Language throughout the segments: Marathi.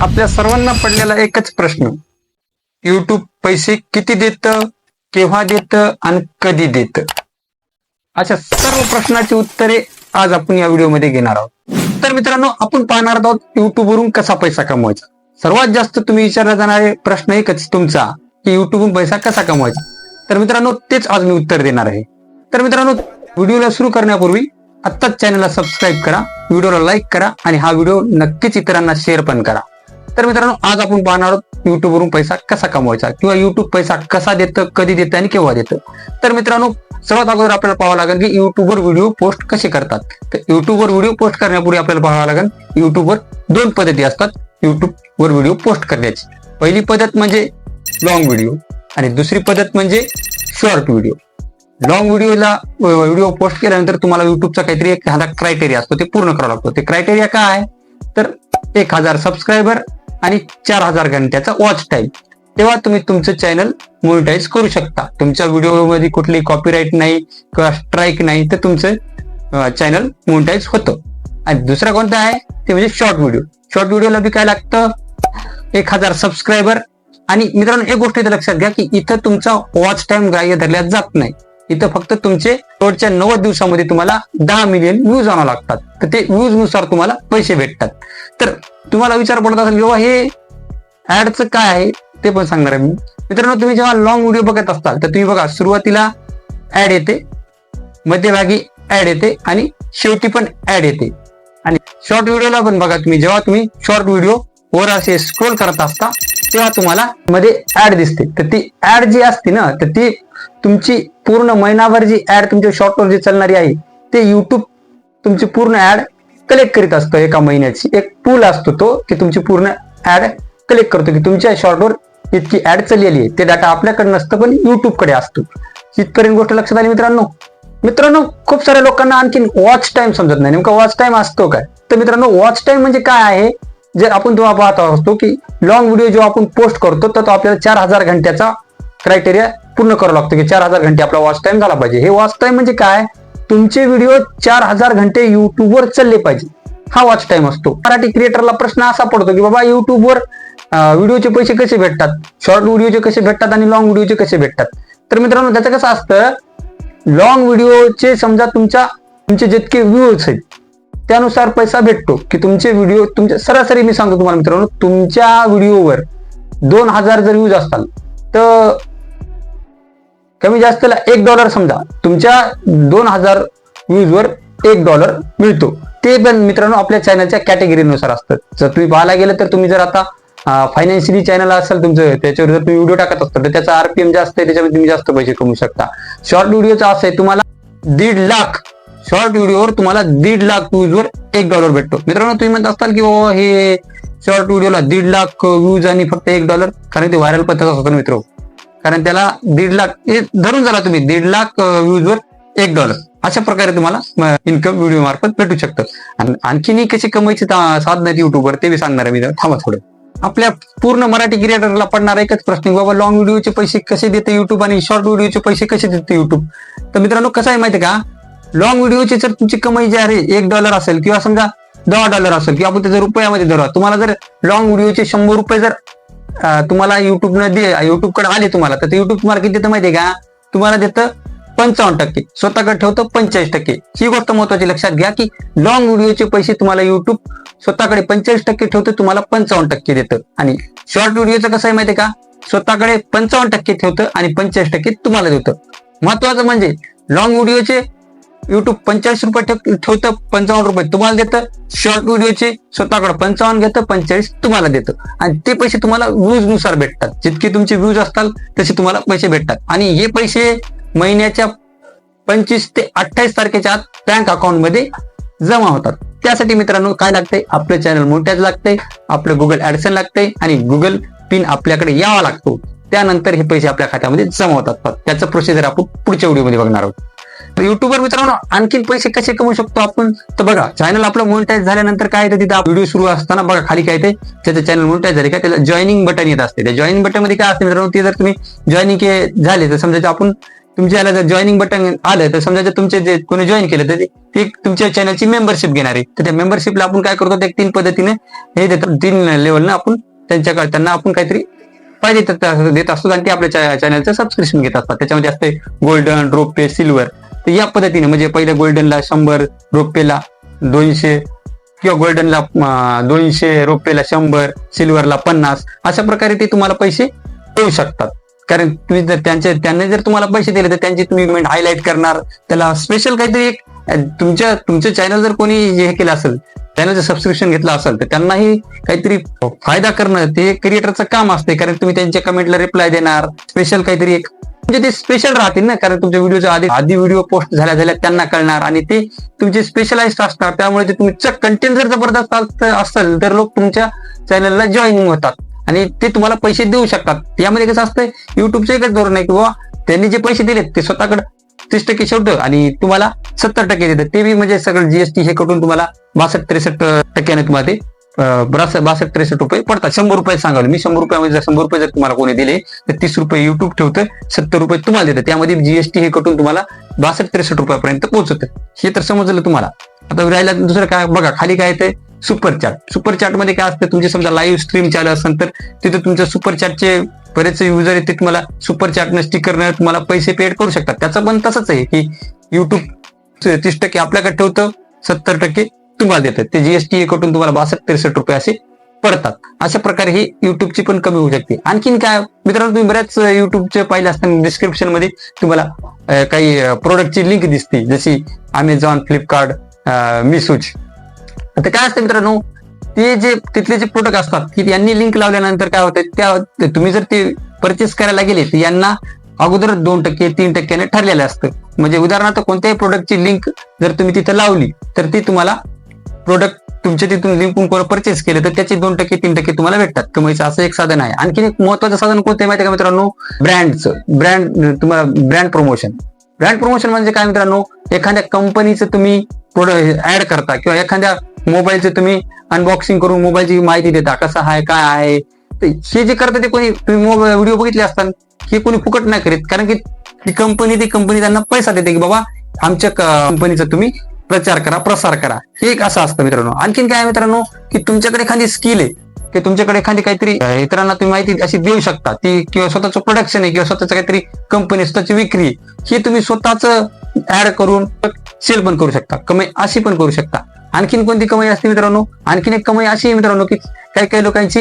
आपल्या सर्वांना पडलेला एकच प्रश्न. युट्यूब पैसे किती देत केव्हा देत आणि कधी देत? अशा सर्व प्रश्नाची उत्तरे आज आपण या व्हिडिओमध्ये घेणार आहोत. तर मित्रांनो आपण पाहणार आहोत युट्यूब वरून कसा पैसा कमवायचा. सर्वात जास्त तुम्ही विचारला जाणारे प्रश्न एकच तुमचा की युट्यूबवरून पैसा कसा कमवायचा? तर मित्रांनो तेच आज मी उत्तर देणार आहे. तर मित्रांनो व्हिडिओला सुरू करण्यापूर्वी आत्ताच चॅनलला सबस्क्राईब करा व्हिडिओला लाईक करा आणि हा व्हिडिओ नक्कीच इतरांना शेअर पण करा. तर मित्रांनो आज आपण पाहणार आहोत युट्यूबवरून पैसा कसा कमवायचा किंवा युट्यूब पैसा कसा देतं कधी देतं आणि केव्हा देतं. तर मित्रांनो सर्वात अगोदर आपल्याला पाहावं लागेल की युट्यूबवर व्हिडिओ पोस्ट कसे करतात. तर युट्यूबवर व्हिडिओ पोस्ट करण्यापूर्वी आपल्याला पाहावं लागेल युट्यूबवर दोन पद्धती असतात युट्यूबवर व्हिडिओ पोस्ट करण्याची. पहिली पद्धत म्हणजे लॉंग व्हिडिओ आणि दुसरी पद्धत म्हणजे शॉर्ट व्हिडिओ लॉंग व्हिडिओला व्हिडिओ पोस्ट केल्यानंतर तुम्हाला युट्यूबचा काहीतरी एक एखादा क्रायटेरिया असतो ते पूर्ण करावा लागतो. ते क्रायटेरिया काय? आहे तर एक हजार सबस्क्रायबर आणि चार हजार घंट्याचा वॉच टाईम तेव्हा तुम्ही तुमचं चॅनल मोनिटाईज करू शकता. तुमच्या व्हिडिओमध्ये कुठली कॉपीराईट नाही किंवा स्ट्राईक नाही तर तुमचं चॅनल मोनिटाईज होतं. आणि दुसरा कोणता आहे? ते म्हणजे शॉर्ट व्हिडिओ शॉर्ट व्हिडिओला बी काय लागतं? एक हजार सबस्क्रायबर आणि मित्रांनो एक गोष्ट इथं लक्षात घ्या की इथं तुमचा वॉच टाइम ग्राह्य धरल्या जात नाही. इथं फक्त तुमचे शेवटच्या नव्वद दिवसामध्ये तुम्हाला दहा मिलियन व्ह्यूज आणावं लागतात. तर ते व्ह्यूजनुसार तुम्हाला पैसे भेटतात. तर तुम्हाला विचार पडत असेल किंवा हे ऍडचं काय आहे? ते पण सांगणार आहे मी. मित्रांनो तुम्ही जेव्हा लॉंग व्हिडिओ बघत असाल तर तुम्ही बघा सुरुवातीला ऍड येते मध्यभागी ऍड येते आणि शेवटी पण ऍड येते. आणि शॉर्ट व्हिडिओला पण बघा तुम्ही जेव्हा तुम्ही शॉर्ट व्हिडिओ वर असे स्क्रोल करत असता तेव्हा तुम्हाला मध्ये ऍड दिसते. तर ती ऍड जी असते ना तर ती तुमची पूर्ण महिनाभर जी ऍड तुमच्या शॉर्टवर जी चालणारी आहे ते युट्यूब तुमची पूर्ण ऍड कलेक्ट करीत असतं एका महिन्याची. एक पूल असतो तो की तुमची पूर्ण ऍड कलेक्ट करतो की तुमच्या शॉर्टवर इतकी ऍड चाललेली आहे. ते डाटा आपल्याकडे नसतं पण युट्यूबकडे असतो. इथपर्यंत गोष्ट लक्षात आली मित्रांनो? मित्रांनो खूप साऱ्या लोकांना आणखीन वॉच टाइम समजत नाही. नेमका वॉच टाइम असतो काय? तर मित्रांनो वॉच टाइम म्हणजे काय आहे? जर आपण तेव्हा पाहत असतो की लॉंग व्हिडिओ जो आपण पोस्ट करतो तर तो आपल्याला चार हजार घंट्याचा क्रायटेरिया पूर्ण करावं लागतं की चार हजार घंटे आपला वॉच टाइम झाला पाहिजे. हे वॉच टाइम म्हणजे काय? तुमचे व्हिडिओ चार हजार घंटे युट्यूबवर चालले पाहिजे. हा वॉच टाइम असतो. मराठी क्रिएटरला प्रश्न असा पडतो की बाबा युट्यूबवर व्हिडिओचे पैसे कसे भेटतात? शॉर्ट व्हिडिओचे कसे भेटतात आणि लॉंग व्हिडिओचे कसे भेटतात? तर मित्रांनो त्याचं कसं असतं? लॉंग व्हिडिओचे समजा तुमच्या तुमचे जितके व्ह्यूज आहेत त्यानुसार पैसा भेटतो की तुमचे व्हिडिओ तुमच्या सरासरी मी सांगतो तुम्हाला मित्रांनो तुमच्या व्हिडिओवर दोन हजार जर व्ह्यूज असतात तर कमी जास्तला एक डॉलर समजा तुमच्या दोन हजार व्ह्यूजवर एक डॉलर मिळतो. ते पण मित्रांनो आपल्या चॅनलच्या कॅटेगरीनुसार असतं. जर तुम्ही पाहायला गेलं तर तुम्ही जर आता फायनान्शियली चॅनल असेल तुमचं त्याच्यावर जर तुम्ही व्हिडिओ टाकत असतो तर त्याचा आरपीएम जास्त आहे त्याच्यामध्ये तुम्ही जास्त पैसे कमवू शकता. शॉर्ट व्हिडिओचा असं आहे तुम्हाला दीड लाख शॉर्ट व्हिडिओवर तुम्हाला दीड लाख व्ह्यूजवर एक डॉलर भेटतो. मित्रांनो तुम्ही म्हणत असताल की हे शॉर्ट व्हिडिओला दीड लाख व्ह्यूज आणि फक्त एक डॉलर कारण ते व्हायरल पद्धत होतं मित्र. कारण त्याला दीड लाख धरून झाला तुम्ही दीड लाख व्ह्यूजवर एक डॉलर अशा प्रकारे तुम्हाला इन्कम व्हिडिओ मार्फत भेटू शकतं. आणि आणखीनही कशी कमाईची साधन आहेत युट्यूबवर ते बी सांगणार आहे मी थांबा थोडं. आपल्या पूर्ण मराठी क्रिएटरला पडणारा एकच प्रश्न बाबा लॉंग व्हिडिओचे पैसे कसे देते युट्यूब आणि शॉर्ट व्हिडिओचे पैसे कसे देते युट्यूब तर मित्रांनो कसं आहे माहिती का? लॉंग व्हिडिओची जर तुमची कमाई जी आहे एक डॉलर असेल किंवा समजा दहा डॉलर असेल किंवा आपण त्याचा रुपयामध्ये धरू. तुम्हाला जर लॉंग व्हिडिओचे शंभर रुपये जर तुम्हाला तुम्हाला युट्यूबनं दे युट्यूबकडे आले तुम्हाला तर युट्यूब तुम्हाला किती देतं माहितीये का? तुम्हाला देतं पंचावन्न टक्के. स्वतःकडे ठेवतं पंचेचाळीस टक्के. ही गोष्ट महत्वाची लक्षात घ्या की लॉंग व्हिडिओचे पैसे तुम्हाला युट्यूब स्वतःकडे पंचेचाळीस टक्के ठेवतं तुम्हाला पंचावन्न टक्के देतं. आणि शॉर्ट व्हिडिओचं कसं आहे माहितीये का? स्वतःकडे पंचावन्न टक्के ठेवतं आणि पंचेचाळीस टक्के तुम्हाला देतं. महत्वाचं म्हणजे लॉंग व्हिडिओचे युट्यूब पंचाळीस रुपये ठेव- ठेवतं पंचावन्न रुपये तुम्हाला देतं. शॉर्ट व्हिडिओचे स्वतःकडे पंचावन्न घेतं पंचेचाळीस तुम्हाला देतं. आणि ते पैसे तुम्हाला व्ह्यूजनुसार भेटतात. जितके तुमचे व्ह्यूज असतात तसे तुम्हाला पैसे भेटतात. आणि हे पैसे महिन्याच्या पंचवीस ते अठ्ठावीस तारखेच्या आत बँक अकाउंटमध्ये जमा होतात. त्यासाठी मित्रांनो काय लागतंय? आपलं चॅनल मोठ्याच लागतंय आपलं गुगल ऍडसन लागतंय आणि गुगल पिन आपल्याकडे यावा लागतो. त्यानंतर हे पैसे आपल्या खात्यामध्ये जमा होतात. त्याचं प्रोसिजर आपण पुढच्या व्हिडिओमध्ये बघणार आहोत. तर युट्यूबवर मित्रांनो आणखीन पैसे कसे कमवू शकतो आपण? तर बघा चॅनल आपलं मोनिटाईज झाल्यानंतर काय तर तिथं? व्हिडिओ सुरू असताना बघा खाली काय ते त्याचं चॅनल मोनिटाईज झाले काय त्याला जॉईनिंग बटन येत असते. त्या जॉईनिंग बटनमध्ये काय असते मित्रांनो ते जर तुम्ही जॉईनिंग झाले तर समजा आपण तुमच्या याला जर जॉईनिंग बटन आलं तर समजा जर तुमचे जे कोणी जॉईन केलं तर ते- तुमच्या चॅनलची मेंबरशिप घेणार आहे. तर त्या मेंबरशिपला आपण काय करतो? त्या तीन पद्धतीने हे देतात तीन लेवलनं आपण त्यांच्याकडे त्यांना आपण काहीतरी पाहिजे तर देत असतो आणि ते आपल्या चॅनलचं सबस्क्रिप्शन घेत असतात. त्याच्यामध्ये असते गोल्डन रोपे सिल्वर तर या पद्धतीने म्हणजे पहिल्या गोल्डनला शंभर रोपेला दोनशे किंवा गोल्डनला दोनशे रोपेला शंभर सिल्वरला पन्नास अशा प्रकारे ते तुम्हाला पैसे देऊ शकतात. कारण तुम्ही जर त्यांचे त्यांनी जर तुम्हाला पैसे दिले तर त्यांची तुम्ही इव्हेंट हायलाईट करणार. त्याला स्पेशल काहीतरी एक तुमच्या तुमचं चॅनल जर कोणी हे केलं असेल चॅनलचं सबस्क्रिप्शन घेतलं असेल तर त्यांनाही काहीतरी फायदा करणं ते क्रिएटरचं काम असते कारण तुम्ही त्यांच्या कमेंटला रिप्लाय देणार. स्पेशल काहीतरी एक म्हणजे ते स्पेशल राहतील ना कारण तुमच्या व्हिडिओच्या आधी आधी व्हिडिओ पोस्ट झाल्या झाल्या त्यांना कळणार. आणि ते तुमचे स्पेशलाइज्ड असणार. त्यामुळे ते तुमचं कंटेंट जर जबरदस्त असेल तर लोक तुमच्या चॅनलला जॉईनिंग होतात. आणि ते तुम्हाला पैसे देऊ शकतात. यामध्ये कसं असतं युट्यूबचं एकच धोरण आहे की त्यांनी जे पैसे दिलेत ते स्वतःकडे तीस टक्के शेवट आणि तुम्हाला सत्तर टक्के देतात. ते बी म्हणजे सगळं जीएसटी हे कटून तुम्हाला बासष्ट त्रेसष्ट टक्क्याने तुम्हाला ते बासष्ट त्रेसष्ट रुपये पडतात. शंभर रुपये सांगाल मी शंभर रुपयामध्ये जर शंभर रुपये जर तुम्हाला कोणी दिले तर तीस रुपये युट्यूब ठेवतं सत्तर रुपये तुम्हाला देतं त्यामध्ये जीएसटी हे कटून तुम्हाला बासष्ट त्रेसष्ट रुपयापर्यंत पोहोचतं. हे तर समजलं तुम्हाला. आता राहिला दुसरं काय? बघा खाली काय येते सुपर चॅट सुपर चॅटमध्ये काय असतं? तुमचे समजा लाईव्ह स्ट्रीम चालू असेल तर तिथे तुमच्या सुपर चॅटचे बरेच युजर आहेत ते तुम्हाला सुपर चॅटनं स्टिकरनं तुम्हाला पैसे पेड करू शकतात. त्याचं पण तसंच आहे की युट्यूब तीस टक्के आपल्याकडे ठेवतं सत्तर टक्के. तुम्हाला देतात. ते जीएसटी कटून तुम्हाला बासष्ट त्रेसष्ट रुपये असे पडतात. अशा प्रकारे ही युट्यूबची पण कमी होऊ शकते. आणखीन काय मित्रांनो तुम्ही बऱ्याच युट्यूबचे पाहिले असताना डिस्क्रिप्शनमध्ये तुम्हाला काही प्रोडक्टची लिंक दिसते. जशी अमेझॉन फ्लिपकार्ट मिसूज आता काय असतं मित्रांनो ते जे तिथले जे प्रोडक्ट असतात की यांनी लिंक लावल्यानंतर काय होतं त्या तुम्ही जर ते परचेस करायला गेले तर यांना अगोदर दोन टक्के तीन टक्क्याने ठरलेलं असतं. म्हणजे उदाहरणार्थ कोणत्याही प्रोडक्टची लिंक जर तुम्ही तिथं लावली तर ती तुम्हाला प्रोडक्ट तुमच्या तिथून लिंकून कोण परचेस केले तर त्याचे दोन टक्के तीन टक्के तुम्हाला भेटतात. कमाईचं असं एक साधन आहे. आणखी एक महत्वाचं साधन कोणतं माहिती का मित्रांनो? ब्रँडचं. ब्रँड तुम्हाला ब्रँड प्रमोशन ब्रँड प्रमोशन म्हणजे काय मित्रांनो? एखाद्या कंपनीचं तुम्ही प्रोडक्ट ऍड करता किंवा एखाद्या मोबाईलचं तुम्ही अनबॉक्सिंग करून मोबाईलची माहिती देता. कसा आहे काय आहे? हे जे करता ते कोणी तुम्ही व्हिडिओ बघितले असतात हे कोणी फुकट नाही करीत. कारण की ती कंपनी ती कंपनी त्यांना पैसा देते की बाबा आमच्या कंपनीचं तुम्ही प्रचार करा प्रसार करा. हे एक असं असतं मित्रांनो. आणखीन काय मित्रांनो? की तुमच्याकडे एखादी स्किल आहे की तुमच्याकडे एखादी काहीतरी इतरांना तुम्ही माहिती अशी देऊ शकता. ती किंवा स्वतःचं प्रोडक्शन आहे किंवा स्वतःचं काहीतरी कंपनी स्वतःची विक्री आहे, हे तुम्ही स्वतःच ऍड करून सेल पण करू शकता. कमाई अशी पण करू शकता. आणखीन कोणती कमाई असते मित्रांनो? आणखीन एक कमाई अशी आहे मित्रांनो की काही काही लोकांची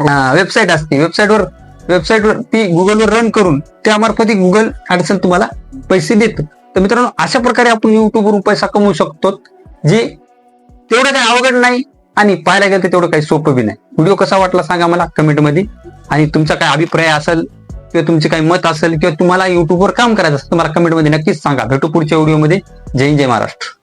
वेबसाईट असते. वेबसाईटवर वेबसाईटवर ती गुगलवर रन करून त्यामार्फत गुगल ऍडसन तुम्हाला पैसे देतो. तर मित्रांनो अशा प्रकारे आपण युट्यूबवर पैसा कमवू शकतो. जे तेवढं काही अवघड नाही आणि पाहायला गेलं तर तेवढं काही सोपं बी नाही. व्हिडिओ कसा वाटला सांगा मला कमेंटमध्ये. आणि तुमचा काय अभिप्राय असेल किंवा तुमचे काही मत असेल किंवा तुम्हाला युट्यूबवर काम करायचं असेल तुम्हाला कमेंटमध्ये नक्कीच सांगा. भेटू पुढच्या व्हिडिओमध्ये जय जय महाराष्ट्र.